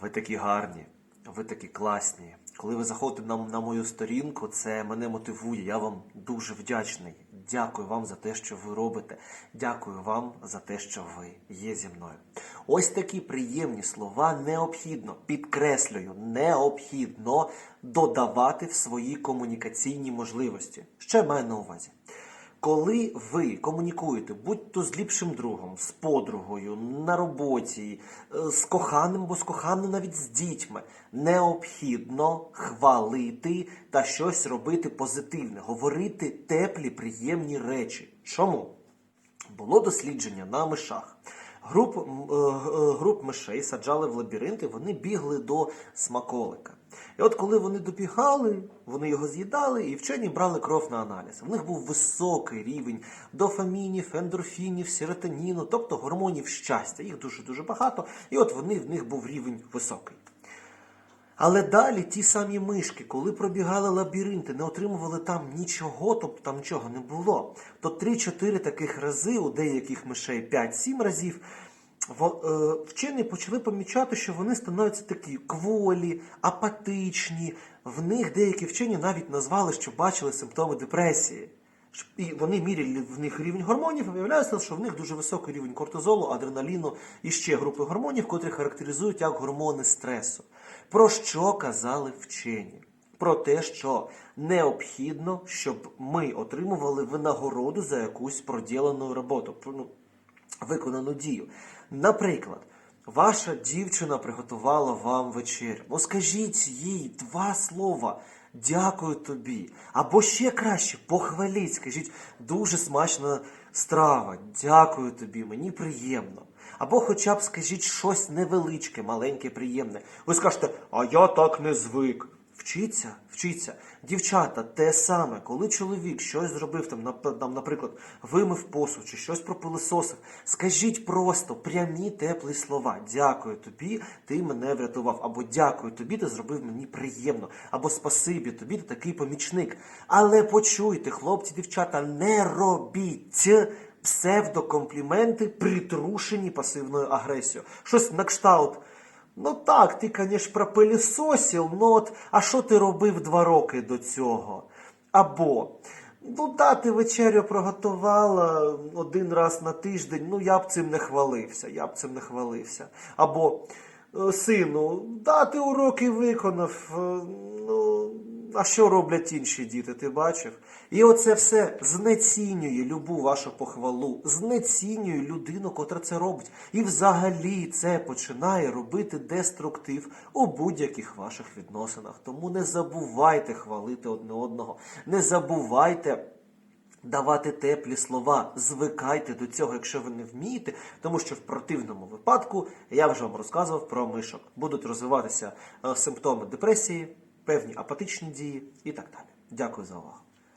Ви такі гарні, ви такі класні. Коли ви заходите на, на мою сторінку, це мене мотивує. Я вам дуже вдячний. Дякую вам за те, що ви робите. Дякую вам за те, що ви є зі мною. Ось такі приємні слова необхідно, підкреслюю, необхідно додавати в свої комунікаційні можливості. Я маю на увазі? Коли ви комунікуєте, будь то з ліпшим другом, з подругою, на роботі, е, з коханим або з коханою навіть з дітьми, необхідно хвалити та щось робити позитивне, говорити теплі, приємні речі. Чому? Було дослідження на мишах. Груп, е, е, груп мишей саджали в лабіринти, вони бігли до смаколика. І от коли вони добігали, вони його з'їдали, і вчені брали кров на аналіз. В них був високий рівень дофамінів, ендорфінів, серотоніну, тобто гормонів щастя. Їх дуже-дуже багато, і от вони в них був рівень високий. Але далі ті самі мишки, коли пробігали лабіринти, не отримували там нічого, тобто там нічого не було. То 3-4 таких рази, у деяких мишей 5-7 разів, вчені почали помічати, що вони становляться такі кволі, апатичні. В них деякі вчені навіть назвали, що бачили симптоми депресії. І вони міряли в них рівень гормонів, і виявляється, що в них дуже високий рівень кортизолу, адреналіну і ще групи гормонів, котрі характеризують як гормони стресу. Про що казали вчені? Про те, що необхідно, щоб ми отримували винагороду за якусь проділену роботу, ну, виконану дію. Наприклад, ваша дівчина приготувала вам вечерю. Ну скажіть їй два слова. Дякую тобі. Або ще краще, похваліть, скажіть, дуже смачна страва. Дякую тобі, мені приємно. Або хоча б скажіть щось невеличке, маленьке, приємне. Ви скажете, а я так не звик. Вчіться, вчіться. Дівчата, те саме, коли чоловік щось зробив, там, наприклад, вимив посуд чи щось пропилисосив, скажіть просто прямі теплі слова. Дякую тобі, ти мене врятував. Або дякую тобі, ти зробив мені приємно. Або спасибі тобі, ти такий помічник. Але почуйте, хлопці, дівчата, не робіть псевдокомпліменти, притрушені пасивною агресією. Щось на кшталт. Ну так, ти, звісно, пропилісосів, ну от, а що ти робив два роки до цього? Або, ну да, ти вечерю приготувала один раз на тиждень, ну я б цим не хвалився, я б цим не хвалився. Або, «Е, сину, да, ти уроки виконав, е, ну, а що роблять інші діти, ти бачив? І оце все знецінює любу вашу похвалу, знецінює людину, котра це робить. І взагалі це починає робити деструктив у будь-яких ваших відносинах. Тому не забувайте хвалити одне одного, не забувайте. Давати теплі слова, звикайте до цього, якщо ви не вмієте, тому що в противному випадку я вже вам розказував про мишок. Будуть розвиватися е, симптоми депресії, певні апатичні дії і так далі. Дякую за увагу.